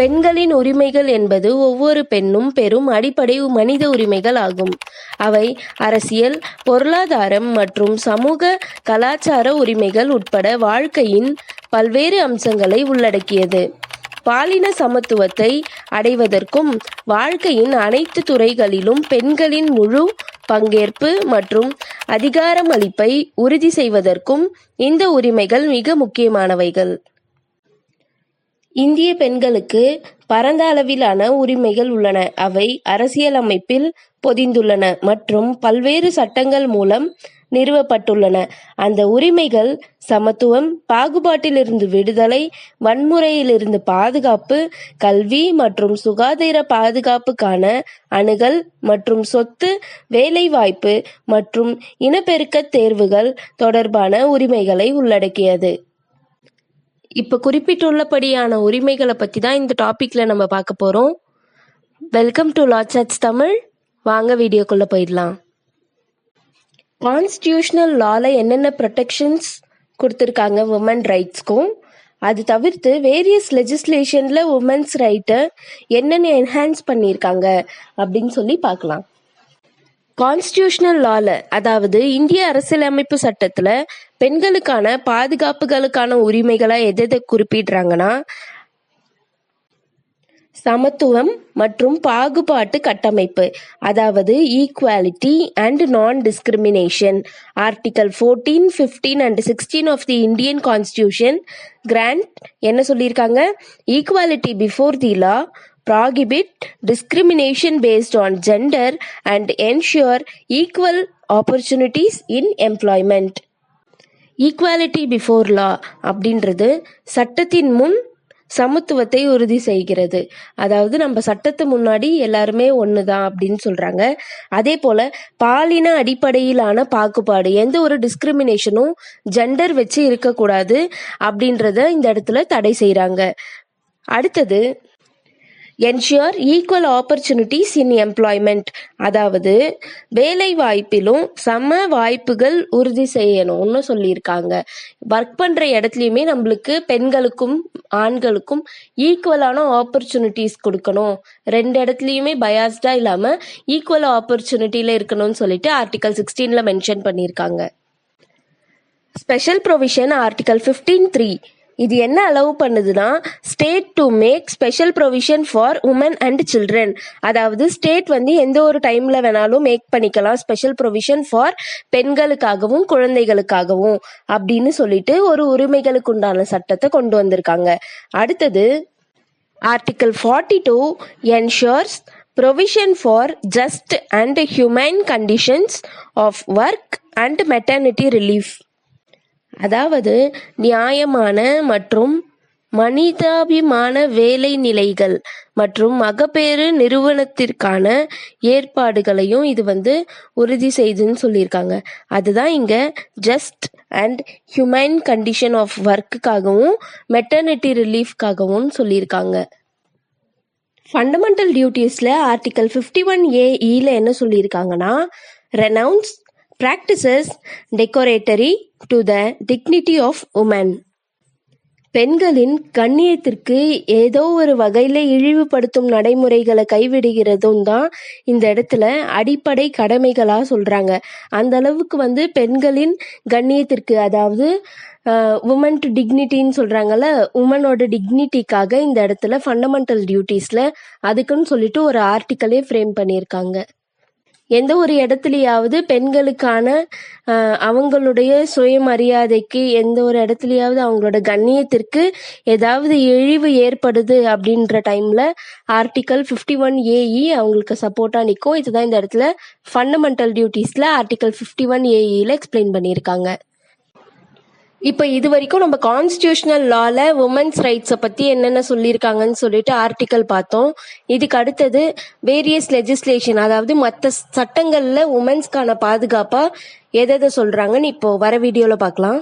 பெண்களின் உரிமைகள் என்பது ஒவ்வொரு பெண்ணும் பெறும் அடிப்படை மனித உரிமைகள் ஆகும். அவை அரசியல் பொருளாதாரம் மற்றும் சமூக கலாச்சார உரிமைகள் உட்பட வாழ்க்கையின் பல்வேறு அம்சங்களை உள்ளடக்கியது. பாலின சமத்துவத்தை அடைவதற்கும் வாழ்க்கையின் அனைத்து துறைகளிலும் பெண்களின் முழு பங்கேற்பு மற்றும் அதிகாரமளிப்பை உறுதி செய்வதற்கும் இந்த உரிமைகள் மிக முக்கியமானவைகள். இந்திய பெண்களுக்கு பரந்த அளவிலான உரிமைகள் உள்ளன. அவை அரசியலமைப்பில் பொதிந்துள்ளன மற்றும் பல்வேறு சட்டங்கள் மூலம் நிறுவப்பட்டுள்ளன. அந்த உரிமைகள் சமத்துவம் பாகுபாட்டிலிருந்து விடுதலை வன்முறையிலிருந்து பாதுகாப்பு கல்வி மற்றும் சுகாதார பாதுகாப்புக்கான அணுகல் மற்றும் சொத்து வேலைவாய்ப்பு மற்றும் இனப்பெருக்க தேர்வுகள் தொடர்பான உரிமைகளை உள்ளடக்கியது. இப்போ குறிப்பிட்டுள்ளபடியான உரிமைகளை பற்றி தான் இந்த டாப்பிக்கில் நம்ம பார்க்க போகிறோம் வெல்கம் டு லாட்சட்ஸ் தமிழ் வாங்க வீடியோக்குள்ளே போயிடலாம். கான்ஸ்டியூஷனல் லால என்னென்ன ப்ரொடெக்ஷன்ஸ் கொடுத்துருக்காங்க உமன் ரைட்ஸ்க்கும் அது தவிர்த்து வேரியஸ் லெஜிஸ்லேஷனில் உமன்ஸ் ரைட்டை என்னென்ன என்ஹான்ஸ் பண்ணியிருக்காங்க அப்படின்னு சொல்லி பார்க்கலாம். கான்ஸ்டியூஷனல் லால அதாவது இந்திய அரசியலமைப்பு சட்டத்துல பெண்களுக்கான பாதுகாப்புகளுக்கான உரிமைகளை எதை எதை குறிப்பிடுறாங்கன்னா சமத்துவம் மற்றும் பாகுபாட்டு கட்டமைப்பு அதாவது equality and non discrimination article fourteen fifteen and sixteen of the Indian constitution grant என்ன சொல்லியிருக்காங்க? Equality before the law prohibit discrimination based on gender and ensure equal opportunities in employment. Equality before law அப்படின்றது சட்டத்தின் முன் சமத்துவத்தை உறுதி செய்கிறது. அதாவது நம்ம சட்டத்து முன்னாடி எல்லாருமே ஒன்று தான் அப்படின்னு சொல்கிறாங்க அதே போல் பாலின அடிப்படையிலான பாகுபாடு எந்த ஒரு டிஸ்கிரிமினேஷனும் ஜெண்டர் வச்சு இருக்கக்கூடாது அப்படின்றத இந்த இடத்துல தடை செய்கிறாங்க அடுத்தது ensure equal opportunities in employment அதாவது வேலை வாய்ப்பிலும் சம வாய்ப்புகள் உறுதி செய்யணும்னு சொல்லியிருக்காங்க. ஒர்க் பண்ணுற இடத்துலையுமே நம்மளுக்கு பெண்களுக்கும் ஆண்களுக்கும் ஈக்குவலான ஆப்பர்ச்சுனிட்டிஸ் கொடுக்கணும். ரெண்டு இடத்துலையுமே பயாஸ்டாக இல்லாமல் ஈக்குவல் ஆப்பர்ச்சுனிட்டியில் இருக்கணும்னு சொல்லிட்டு ஆர்டிகல் சிக்ஸ்டீனில் மென்ஷன் பண்ணியிருக்காங்க. Special provision article fifteen three இது என்ன அலோவ் பண்ணுதுன்னா state to make special provision for women and children அதாவது ஸ்டேட் வந்து எந்த ஒரு டைமில் வேணாலும் மேக் பண்ணிக்கலாம் ஸ்பெஷல் ப்ரொவிஷன் ஃபார் பெண்களுக்காகவும் குழந்தைகளுக்காகவும் அப்படின்னு சொல்லிட்டு ஒரு உரிமைகளுக்கு உண்டான சட்டத்தை கொண்டு வந்திருக்காங்க. அடுத்தது article forty two ensures provision for just and humane conditions of work and maternity relief அதாவது நியாயமான மற்றும் மனிதாபிமான வேலை நிலைகள் மற்றும் மகப்பேறு நிறுவனத்திற்கான ஏற்பாடுகளையும் இது வந்து உறுதி செய்துன்னு சொல்லியிருக்காங்க. அதுதான் இங்க just and human condition of ஒர்க்குக்காகவும் maternity ரிலீஃப்காகவும் சொல்லியிருக்காங்க. ஃபண்டமெண்டல் டியூட்டிஸில் ஆர்டிக்கல் ஃபிஃப்டி ஒன் ஏஇயில் என்ன சொல்லியிருக்காங்கன்னா renounce practices decoratory to the dignity of women. பெண்களின் கண்ணியத்திற்கு ஏதோ ஒரு வகையில் இழிவுபடுத்தும் நடைமுறைகளை கைவிடுகிறதும் தான் இந்த இடத்துல அடிப்படை கடமைகளாக சொல்கிறாங்க அந்த அளவுக்கு வந்து பெண்களின் கண்ணியத்திற்கு அதாவது உமன் டு டிக்னிட்டின்னு சொல்கிறாங்கல்ல உமனோட டிக்னிட்டிக்காக இந்த இடத்துல ஃபண்டமெண்டல் டியூட்டிஸில் அதுக்குன்னு சொல்லிட்டு ஒரு ஆர்டிக்கலே ஃப்ரேம் பண்ணியிருக்காங்க. எந்த ஒரு இடத்துலையாவது பெண்களுக்கான அவங்களுடைய சுயமரியாதைக்கு எந்த ஒரு இடத்துலையாவது அவங்களோட கண்ணியத்திற்கு ஏதாவது இழிவு ஏற்படுது அப்படின்ற டைமில் ஆர்டிக்கல் ஃபிஃப்டி ஒன் ஏஇ அவங்களுக்கு சப்போர்ட்டாக நிற்கும் இதுதான் இந்த இடத்துல ஃபண்டமெண்டல் டியூட்டிஸ்ல ஆர்டிக்கல் ஃபிஃப்டி ஒன் ஏஇயில் எக்ஸ்பிளைன் பண்ணியிருக்காங்க. இப்போ இது வரைக்கும் நம்ம கான்ஸ்டியூஷனல் லால உமன்ஸ் ரைட்ஸை பற்றி என்னென்ன சொல்லியிருக்காங்கன்னு சொல்லிட்டு ஆர்டிக்கல் பார்த்தோம். இதுக்கு அடுத்தது வேரியஸ் லெஜிஸ்லேஷன் அதாவது மற்ற சட்டங்களில் உமன்ஸ்க்கான பாதுகாப்பாக எதை எதை சொல்கிறாங்கன்னு இப்போ வர வீடியோவில் பார்க்கலாம்.